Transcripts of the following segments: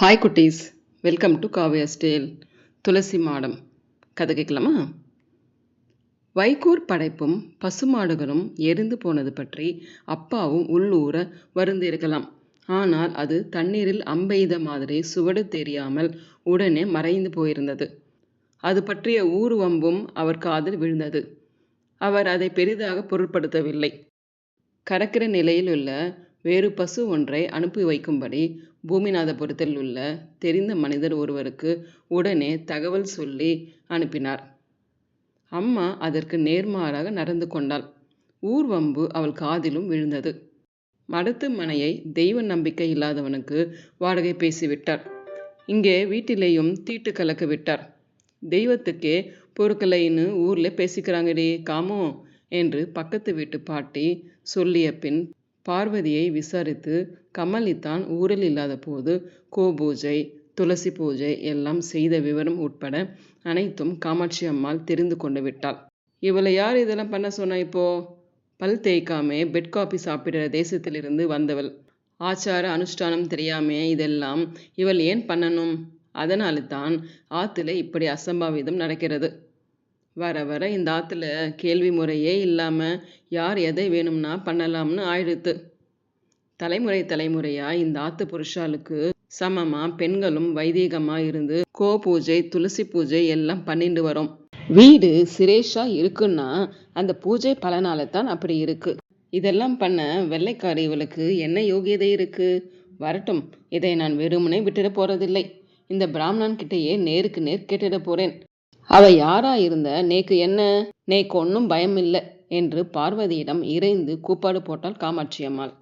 Hi குட்டீஸ். Welcome to Kavya ஸ்டேல் துளசி மாடம். கதை கேட்கலாமா? வைகோர் படைப்பும் பசுமாடுகளும் எரிந்து போனது பற்றி அப்பாவும் உள்ளூர வருந்திருக்கலாம் ஆனால் அது தண்ணீரில் அம்பெய்த மாதிரி சுவடு தெரியாமல் உடனே மறைந்து போயிருந்தது. அது பற்றிய ஊர்வம்பும் அவர் காதில் விழுந்தது. அவர் அதை பெரிதாக பொருட்படுத்தவில்லை. கடக்கிற நிலையில் உள்ள வேறு பசு ஒன்றை அனுப்பி வைக்கும்படி பூமிநாதபுரத்தில் உள்ள தெரிந்த மனிதர் ஒருவருக்கு உடனே தகவல் சொல்லி அனுப்பினார். அம்மா அதற்கு நேர்மாறாக நடந்து கொண்டாள். ஊர்வம்பு அவள் காதிலும் விழுந்தது. மடத்து மனையை தெய்வ நம்பிக்கை இல்லாதவனுக்கு வாடகை பேசிவிட்டார். இங்கே வீட்டிலேயும் தீட்டு கலக்க விட்டார். தெய்வத்துக்கே பொறுக்கலைன்னு ஊர்ல பேசிக்கிறாங்கடி காமோ என்று பக்கத்து வீட்டு பாட்டி சொல்லிய பின் பார்வதியை விசாரித்து கமலித்தான் ஊரில் இல்லாத போது கோபூஜை துளசி பூஜை எல்லாம் செய்த விவரம் உட்பட அனைத்தும் காமாட்சி அம்மாள் தெரிந்து கொண்டு விட்டாள். இவளை யார் இதெல்லாம் பண்ண சொன்ன இப்போ? பல் தேய்க்காமே பெட் காபி சாப்பிடுற தேசத்திலிருந்து வந்தவள். ஆச்சார அனுஷ்டானம் தெரியாமே இதெல்லாம் இவள் ஏன் பண்ணணும்? அதனால தான் ஆத்துல இப்படி அசம்பாவிதம் நடக்கிறது. வர வர இந்த ஆற்றுல கேள்வி முறையே இல்லாமல் யார் எதை வேணும்னா பண்ணலாம்னு ஆயிடுத்து. தலைமுறை தலைமுறையாக இந்த ஆத்து புருஷாளுக்கு சமமாக பெண்களும் வைதீகமாக இருந்து கோ பூஜை துளசி பூஜை எல்லாம் பண்ணிட்டு வரோம். வீடு சிரேஷாக இருக்குன்னா அந்த பூஜை பலனால தான் அப்படி இருக்கு. இதெல்லாம் பண்ண வெள்ளைக்காரி இவளுக்கு என்ன யோகியதை இருக்கு? வரட்டும் இதை நான் வெறுமனே விட்டுட போறதில்லை. இந்த பிராமணன் கிட்டேயே நேருக்கு நேர் கேட்டுட போறேன். அவ யாரா இருந்த நேக்கு என்ன? நேக்கு ஒன்றும் பயமில்லை என்று பார்வதியிடம் இறைந்து கூப்பாடு போட்டாள் காமாட்சி அம்மாள்.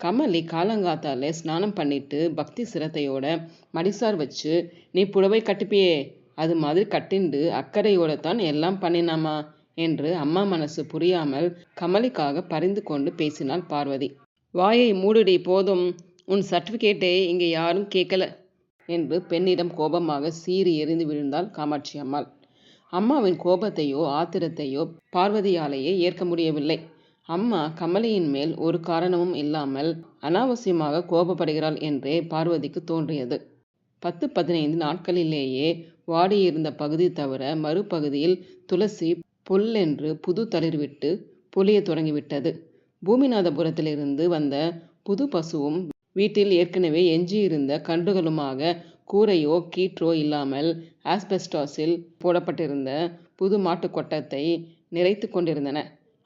கமலி காலங்காத்தால ஸ்நானம் பண்ணிட்டு பக்தி சிரத்தையோட மடிசார் வச்சு நீ புடவை கட்டிப்பியே அது மாதிரி கட்டிண்டு அக்கறையோட தான் எல்லாம் பண்ணினாமா என்று அம்மா மனசு புரியாமல் கமலிக்காக பரிந்து கொண்டு பேசினாள் பார்வதி. வாயை மூடுடி போதும். உன் சர்டிஃபிகேட்டை இங்கே யாரும் கேட்கல. என்று பெண்ணிடம் கோபமாக சீறி எறிந்து விழுந்தாள் காமாட்சி அம்மாள். அம்மாவின் கோபத்தையோ ஆத்திரத்தையோ பார்வதியாலேயே ஏற்க முடியவில்லை. அம்மா கமலியின் மேல் ஒரு காரணமும் இல்லாமல் அனாவசியமாக கோபப்படுகிறாள் என்றே பார்வதிக்கு தோன்றியது. பத்து பதினைந்து நாட்களிலேயே வாடியிருந்த பகுதி தவிர மறுபகுதியில் துளசி புல்லென்று புது தளிர்விட்டு பொலிய தொடங்கிவிட்டது. பூமிநாதபுரத்திலிருந்து வந்த புது பசுவும் வீட்டில் ஏற்கனவே எஞ்சியிருந்த கன்றுகளுமாக கூரையோ கீற்றோ இல்லாமல் ஆஸ்பெஸ்டாஸில் போடப்பட்டிருந்த புது மாட்டுக் கொட்டத்தை நிறைத்து கொண்டிருந்தன.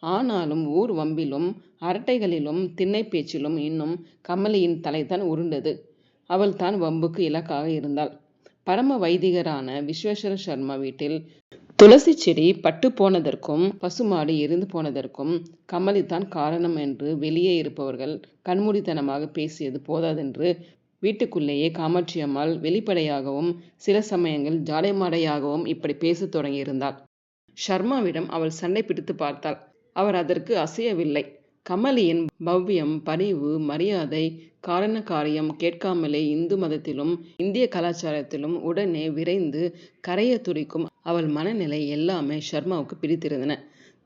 ஆனாலும் ஊர் வம்பிலும் அரட்டைகளிலும் திண்ணை பேச்சிலும் இன்னும் கமலியின் தலைதான் உருண்டது. அவள் தான் வம்புக்கு இலக்காக இருந்தாள். பரம வைதிகரான விஸ்வேஸ்வர சர்மா வீட்டில் துளசி செடி பட்டு போனதற்கும் பசுமாடு எரிந்து போனதற்கும் கமலிதான் காரணம் என்று வெளியே இருப்பவர்கள் கண்மூடித்தனமாக பேசியது போதாதென்று வீட்டுக்குள்ளேயே காமாட்சி அம்மாள் வெளிப்படையாகவும் சில சமயங்கள் ஜாடைமாடையாகவும் இப்படி பேசத் தொடங்கியிருந்தாள். ஷர்மாவிடம் அவள் சண்டை பிடித்து பார்த்தாள். அவர் அதற்கு அசையவில்லை. கமலியின் பவ்யம் பணிவு மரியாதை காரண காரியம் கேட்காமலே இந்து மதத்திலும் இந்திய கலாச்சாரத்திலும் உடனே விரைந்து கரைய துடிக்கும் அவள் மனநிலை எல்லாமே ஷர்மாவுக்கு பிடித்திருந்தன.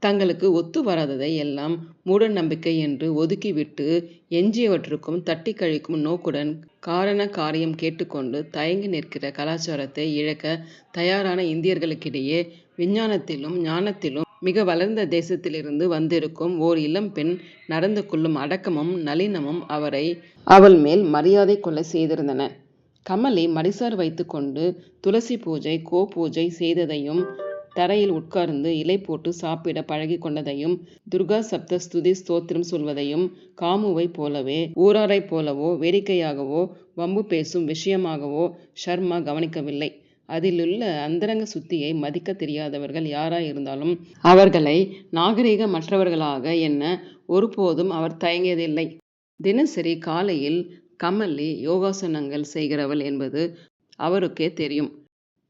தங்களுக்கு ஒத்து வராததை எல்லாம் மூட நம்பிக்கை என்று ஒதுக்கிவிட்டு எஞ்சியவற்றுக்கும் தட்டி கழிக்கும் நோக்குடன் காரண காரியம் கேட்டுக்கொண்டு தயங்கி நிற்கிற கலாச்சாரத்தை இழக்க தயாரான இந்தியர்களுக்கிடையே விஞ்ஞானத்திலும் ஞானத்திலும் மிக வளர்ந்த தேசத்திலிருந்து வந்திருக்கும் ஓர் இளம் பெண் நடந்து கொள்ளும் அடக்கமும் நளினமும் அவரை அவள் மேல் மரியாதை கொள்ள செய்திருந்தன. கமலை மடிசார் வைத்துக்கொண்டு துளசி பூஜை கோ பூஜை செய்ததையும் தரையில் உட்கார்ந்து இலை போட்டு சாப்பிட பழகி கொண்டதையும் துர்கா சப்த ஸ்துதி ஸ்தோத்திரம் சொல்வதையும் காமுவை போலவே ஊராரை போலவோ வேடிக்கையாகவோ வம்பு பேசும் விஷயமாகவோ ஷர்மா கவனிக்கவில்லை. அதிலுள்ள அந்தரங்க சுத்தியை மதிக்க தெரியாதவர்கள் யாராயிருந்தாலும் அவர்களை நாகரிகமற்றவர்களாக என்ன ஒருபோதும் அவர் தயங்கியதில்லை. தினசரி காலையில் கமலி யோகாசனங்கள் செய்கிறவள் என்பது அவருக்கே தெரியும்.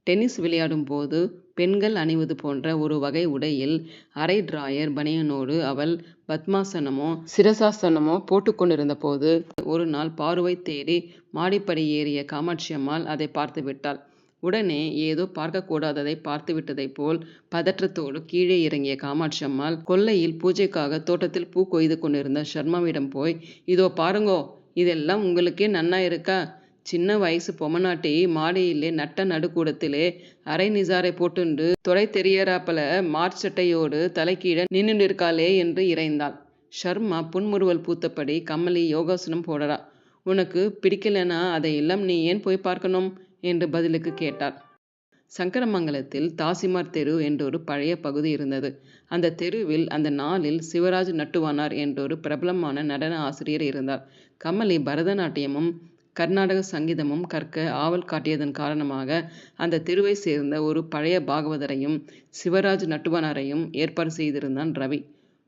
டென்னிஸ் விளையாடும் போது பெண்கள் அணிவது போன்ற ஒரு வகை உடையில் அரை டிராயர் பனியனோடு அவள் பத்மாசனமோ சிரசாசனமோ போட்டுக்கொண்டிருந்த போது ஒரு நாள் பார்வை தேடி மாடிப்படி ஏறிய காமாட்சி அம்மாள் அதை பார்த்து விட்டாள் உடனே ஏதோ பார்க்கக்கூடாததை பார்த்துவிட்டதைப் போல் பதற்றத்தோடு கீழே இறங்கிய காமாட்சி அம்மாள் கொல்லையில் பூஜைக்காக தோட்டத்தில் பூ கொய்து கொண்டிருந்த ஷர்மாவிடம் போய் இதோ பாருங்கோ இதெல்லாம் உங்களுக்கே நன்னா இருக்கா சின்ன வயசு பொம்மநாட்டி மாடியிலே நட்ட நடுக்கூடத்திலே அரை நிசாரை போட்டுண்டு தொலை தெரியறாப்பல மார்ச்சட்டையோடு தலைக்கீழ இருக்காளே என்று இறைந்தாள் ஷர்மா புன்முறுவல் பூத்தபடி கமலி யோகாசனம் போடறா. உனக்கு பிடிக்கலனா அதையெல்லாம் நீ ஏன் போய் பார்க்கணும்? என்று பதிலுக்கு கேட்டார். சங்கரமங்கலத்தில் தாசிமார் தெரு என்றொரு பழைய பகுதி இருந்தது. அந்த தெருவில் அந்த நாளில் சிவராஜ் நட்டுவானார் என்றொரு பிரபலமான நடன ஆசிரியர் இருந்தார். கமலி பரதநாட்டியமும் கர்நாடக சங்கீதமும் கற்க ஆவல் காட்டியதன் காரணமாக அந்த தெருவை சேர்ந்த ஒரு பழைய பாகவதரையும் சிவராஜ் நட்டுவனாரையும் ஏற்பாடு செய்திருந்தான் ரவி.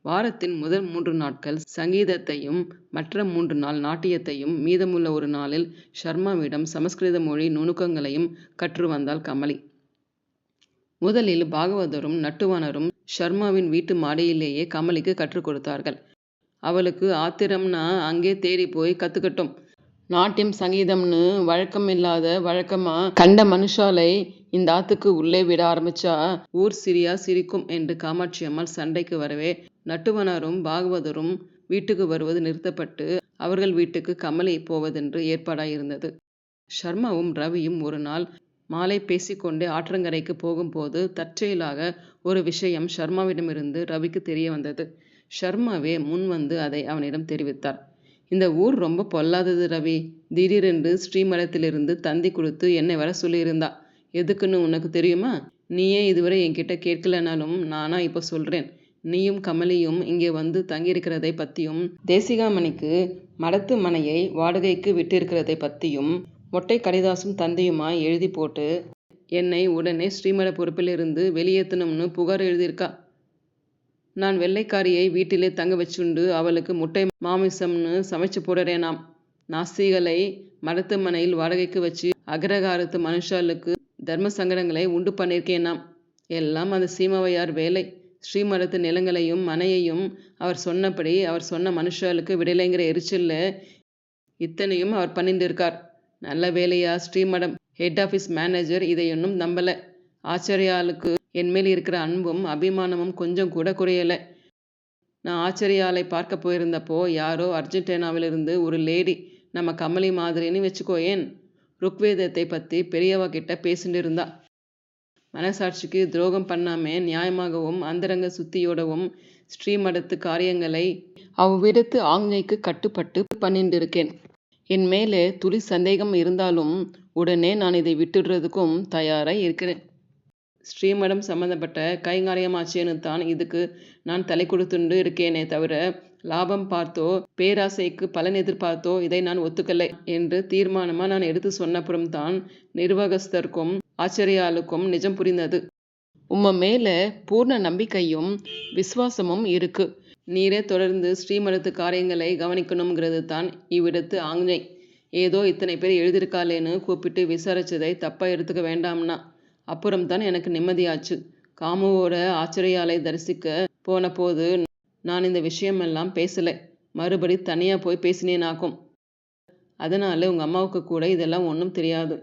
வாரத்தின் முதல் மூன்று நாட்கள் சங்கீதத்தையும் மற்ற மூன்று நாள் நாட்டியத்தையும் மீதமுள்ள ஒரு நாளில் ஷர்மாவிடம் சமஸ்கிருத மொழி நுணுக்கங்களையும் கற்று வந்தாள் கமலி. முதலில் பாகவதரும் நட்டுவனரும் ஷர்மாவின் வீட்டு மாடியிலேயே கமலிக்கு கற்றுக் கொடுத்தார்கள். அவளுக்கு ஆத்திரம்னா அங்கே தேடி போய் கத்துக்கட்டும். நாட்டியம் சங்கீதம்னு வழக்கம் இல்லாத வழக்கமா கண்ட மனுஷாலை இந்த ஆத்துக்கு உள்ளே விட ஆரம்பிச்சா ஊர் சிரியா சிரிக்கும் என்று காமாட்சி அம்மாள் சண்டைக்கு வரவே நட்டுவனாரும் பாகவதரும் வீட்டுக்கு வருவது நிறுத்தப்பட்டு அவர்கள் வீட்டுக்கு கமலை போவதென்று ஏற்பாடாயிருந்தது. ஷர்மாவும் ரவியும் ஒரு நாள் மாலை பேசிக்கொண்டே ஆற்றங்கரைக்கு போகும்போது தற்செயலாக ஒரு விஷயம் ஷர்மாவிடமிருந்து ரவிக்கு தெரிய வந்தது. ஷர்மாவே முன் வந்து அதை அவனிடம் தெரிவித்தார். இந்த ஊர் ரொம்ப பொல்லாதது ரவி. திடீரென்று ஸ்ரீமடத்திலிருந்து தந்தி கொடுத்து என்னை வர சொல்லியிருந்தா. எதுக்குன்னு உனக்கு தெரியுமா? நீயே இதுவரை என்கிட்ட கேட்கலனாலும் நானா இப்போ சொல்றேன். நீயும் கமலியும் இங்கே வந்து தங்கியிருக்கிறதை பற்றியும் தேசிகாமணிக்கு மடத்து மனையை வாடகைக்கு விட்டிருக்கிறதை பற்றியும் மொட்டை கடிதாசும் தந்தையுமாய் எழுதிப் போட்டு என்னை உடனே ஸ்ரீமட பொறுப்பிலிருந்து வெளியேற்றணும்னு புகார் எழுதியிருக்கா. நான் வெள்ளைக்காரியை வீட்டிலே தங்க வச்சுண்டு அவளுக்கு முட்டை மாமிசம்னு சமைச்சு போடறேனாம். நாஸ்திகளை மடத்து மனையில் வாடகைக்கு வச்சு அக்ரஹாரத்து மனுஷாளுக்கு தர்ம சங்கடங்களை உண்டு பண்ணிருக்கேனாம். எல்லாம் அந்த சீமவையார் வேலை. ஸ்ரீமரத்து நிலங்களையும் மனையையும் அவர் சொன்னபடி அவர் சொன்ன மனுஷாளுக்கு விடலைங்கிற எரிச்சல்ல இத்தனையும் அவர் பண்ணிண்டிருக்கார். நல்ல வேலையா ஸ்ரீமடம் ஹெட் ஆஃபீஸ் மேனேஜர் இதை இதையொன்னும் நம்பல. ஆச்சரியாளுக்கு என்மேல் இருக்கிற அன்பும் அபிமானமும் கொஞ்சம் கூட குறையலை நான் ஆச்சரியாலை பார்க்க போயிருந்தப்போ யாரோ அர்ஜென்டினாவிலிருந்து ஒரு லேடி நம்ம கமலி மாதிரின்னு வச்சுக்கோயேன் ருக்வேதத்தைப் பற்றி பெரியவா கிட்ட பேசிண்டிருந்தா. மனசாட்சிக்கு துரோகம் பண்ணாமே நியாயமாகவும் அந்தரங்க சுத்தியோடவும் ஸ்ரீமடத்து காரியங்களை அவ்விடத்து ஆங்கைக்கு கட்டுப்பட்டு பண்ணிண்டிருக்கேன். என் மேலே துளி சந்தேகம் இருந்தாலும் உடனே நான் இதை விட்டுடுறதுக்கும் தயாராக இருக்கிறேன். ஸ்ரீமடம் சம்பந்தப்பட்ட கைங்காரியமாச்சேன்னுதான் இதுக்கு நான் தலை கொடுத்துண்டு இருக்கேனே தவிர லாபம் பார்த்தோ பேராசைக்கு பலன் எதிர்பார்த்தோ இதை நான் ஒத்துக்கலை என்று தீர்மானமாக நான் எடுத்து சொன்னப்புறம்தான் நிர்வாகஸ்தர்க்கும் ஆச்சரியாலுக்கும் நிஜம் புரிந்தது. உம்ம மேல பூர்ண நம்பிக்கையும் விசுவாசமும் இருக்கு. நீரே தொடர்ந்து ஸ்ரீமடத்து காரியங்களை கவனிக்கணும்கிறதுதான் இவ்விடத்து ஆங்ஞை ஏதோ இத்தனை பேர் எழுதியிருக்காளேன்னு கூப்பிட்டு விசாரிச்சதை தப்பா எடுத்துக்க வேண்டாம்னா. அப்புறம்தான் எனக்கு நிம்மதியாச்சு. காமுவோட ஆச்சரியாலை தரிசிக்க போன போனபோது நான் இந்த விஷயமெல்லாம் பேசலை மறுபடி தனியா போய் பேசினேனாக்கும். அதனால உங்க அம்மாவுக்கு கூட இதெல்லாம் ஒன்றும் தெரியாது.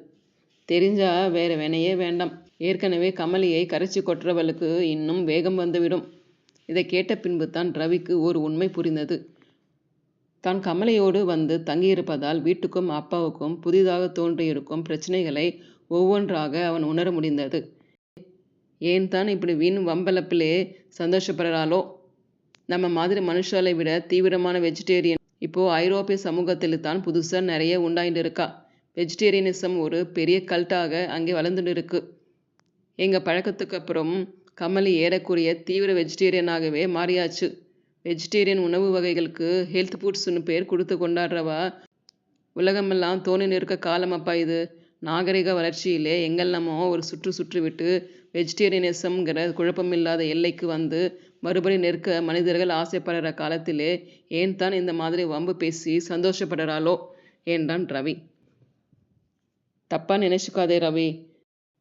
தெரிஞ்சா வேற வினையே வேண்டாம். ஏற்கனவே கமலியை கரைச்சி கொற்றவளுக்கு இன்னும் வேகம் வந்துவிடும். இதை கேட்ட பின்பு தான் ரவிக்கு ஒரு உண்மை புரிந்தது. தான் கமலையோடு வந்து தங்கியிருப்பதால் வீட்டுக்கும் அப்பாவுக்கும் புதிதாக தோன்றியிருக்கும் பிரச்சனைகளை ஒவ்வொன்றாக அவன் உணர முடிந்தது. ஏன் தான் இப்படி வீண் வம்பளப்பிலே சந்தோஷப்படுறாளோ நம்ம மாதிரி மனுஷாலை விட தீவிரமான வெஜிடேரியன் இப்போ ஐரோப்பிய சமூகத்தில்தான் நிறைய உண்டாயிட்டு இருக்கா வெஜிடேரியனிசம் ஒரு பெரிய கல்ட்டாக அங்கே வளர்ந்துண்டிருக்கு. எங்க பழக்கத்துக்கப்புறம் கமலி ஏறக்குறைய தீவிர வெஜிடேரியனாகவே மாறியாச்சு. வெஜிடேரியன் உணவு வகைகளுக்கு ஹெல்த் ஃபுட்ஸ்னு பேர் கொடுத்து கொண்டாடுறவா உலகமெல்லாம் தோணி நிற்க காலம் காலமப்பா இது. நாகரிக வளர்ச்சியிலே எங்கெல்லாமோ ஒரு சுற்று சுற்றிவிட்டு வெஜிடேரியனிசம்ங்கிற குழப்பமில்லாத எல்லைக்கு வந்து மறுபடி நிற்க மனிதர்கள் ஆசைப்படுற காலத்திலே ஏன் தான் இந்த மாதிரி வம்பு பேசி சந்தோஷப்படுறாளோ என்றான் ரவி. தப்பாக நினைச்சுக்காதே ரவி.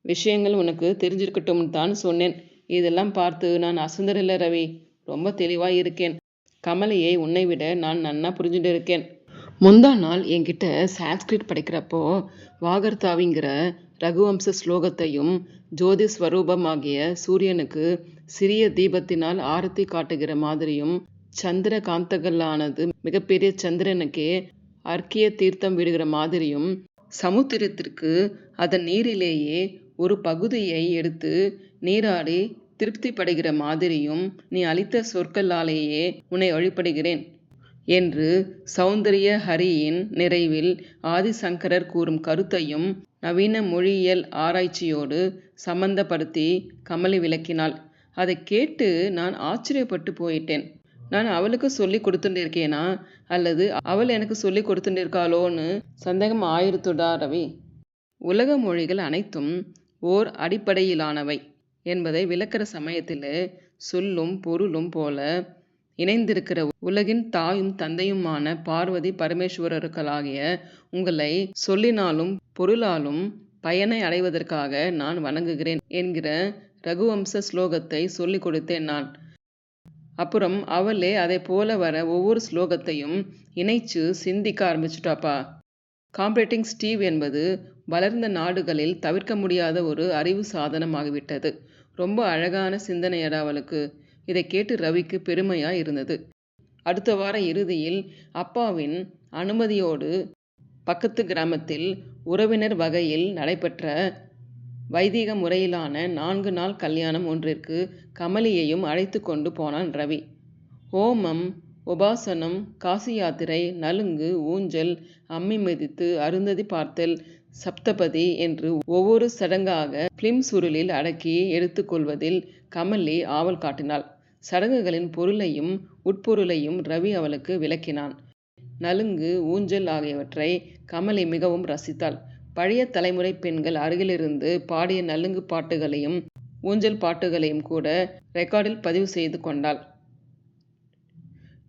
விஷயங்கள் உனக்கு தெரிஞ்சிருக்கட்டும் தான் சொன்னேன். இதெல்லாம் பார்த்து நான் அசந்தரில்லை ரவி. ரொம்ப தெளிவாக இருக்கேன். கமலையை உன்னை விட நான் நன்னா புரிஞ்சுண்டிருக்கேன். முந்தா நாள் என்கிட்ட சான்ஸ்கிரிட் படிக்கிறப்போ வாகர்த்தாவிங்கிற ரகுவம்ச ஸ்லோகத்தையும் ஜோதி ஸ்வரூபமாகிய சூரியனுக்கு சிறிய தீபத்தினால் ஆரத்தி காட்டுகிற மாதிரியும் சந்திர காந்தகல்லானது மிகப்பெரிய சந்திரனுக்கே அர்க்கிய தீர்த்தம் விடுகிற மாதிரியும் சமுத்திரத்திற்கு அதன் நீரிலேயே ஒரு பகுதியை எடுத்து நீராடி திருப்திப்படுகிற மாதிரியும் நீ அளித்த சொற்களாலேயே உன்னை வழிபடுகிறேன் என்று சௌந்தரிய ஹரியின் நிறைவில் ஆதிசங்கரர் கூறும் கருத்தையும் நவீன மொழியியல் ஆராய்ச்சியோடு சம்பந்தப்படுத்தி கமலி விளக்கினாள். அதை கேட்டு நான் ஆச்சரியப்பட்டு போயிட்டேன். நான் அவளுக்கு சொல்லி கொடுத்துட்டு அல்லது அவள் எனக்கு சொல்லி கொடுத்துட்டு இருக்காளோன்னு சந்தேகம் ஆயிருத்துடா ரவி. உலக மொழிகள் அனைத்தும் ஓர் அடிப்படையிலானவை என்பதை விளக்கிற சமயத்தில் சொல்லும் பொருளும் போல இணைந்திருக்கிற உலகின் தாயும் தந்தையுமான பார்வதி பரமேஸ்வரர்களாகிய உங்களை சொல்லினாலும் பொருளாலும் பயனை அடைவதற்காக நான் வணங்குகிறேன் என்கிற ரகுவம்ச ஸ்லோகத்தை சொல்லிக் கொடுத்தேன் நான். அப்புறம் அவளே அதை போல வர ஒவ்வொரு ஸ்லோகத்தையும் இணைச்சு சிந்திக்க ஆரம்பிச்சுட்டாப்பா. காம்பரேட்டிங் ஸ்டீவ் என்பது வளர்ந்த நாடுகளில் தவிர்க்க முடியாத ஒரு அறிவு சாதனமாகிவிட்டது. ரொம்ப அழகான சிந்தனையடா அவளுக்கு. இதை கேட்டு ரவிக்கு பெருமையா இருந்தது. அடுத்த வார இறுதியில் அப்பாவின் அனுமதியோடு பக்கத்து கிராமத்தில் உறவினர் வகையில் நடைபெற்ற வைதீக முறையிலான நான்கு நாள் கல்யாணம் ஒன்றிற்கு கமலியையும் அழைத்து கொண்டு போனான் ரவி. ஹோமம் உபாசனம் காசி யாத்திரை நலுங்கு ஊஞ்சல் அம்மி மிதித்து அருந்ததி பார்த்தல் சப்தபதி என்று ஒவ்வொரு சடங்காக பிலிம் சுருளில் அடக்கி எடுத்துக்கொள்வதில் கமலி ஆவல் காட்டினாள். சடங்குகளின் பொருளையும் உட்பொருளையும் ரவி அவளுக்கு விளக்கினான். நலுங்கு ஊஞ்சல் ஆகியவற்றை கமலி மிகவும் ரசித்தாள். பழைய தலைமுறை பெண்கள் அருகிலிருந்து பாடிய நலுங்கு பாட்டுகளையும் ஊஞ்சல் பாட்டுகளையும் கூட ரெக்கார்டில் பதிவு செய்து கொண்டாள்.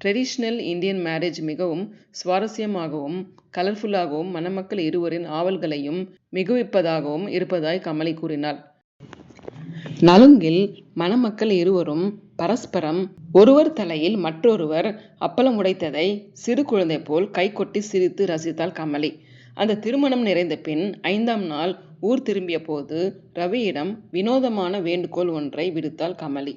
ட்ரெடிஷ்னல் இந்தியன் மேரேஜ் மிகவும் சுவாரஸ்யமாகவும் கலர்ஃபுல்லாகவும் மணமக்கள் இருவரின் ஆவல்களையும் மிகுவிப்பதாகவும் இருப்பதாய் கமலி கூறினாள். நலுங்கில் மணமக்கள் இருவரும் பரஸ்பரம் ஒருவர் தலையில் மற்றொருவர் அப்பளம் உடைத்ததை சிறு குழந்தை போல் கைகொட்டி சிரித்து ரசித்தாள் கமலி. அந்த திருமணம் நிறைந்த பின் ஐந்தாம் நாள் ஊர் திரும்பிய போது ரவியிடம் வினோதமான வேண்டுகோள் ஒன்றை விடுத்தாள் கமலி.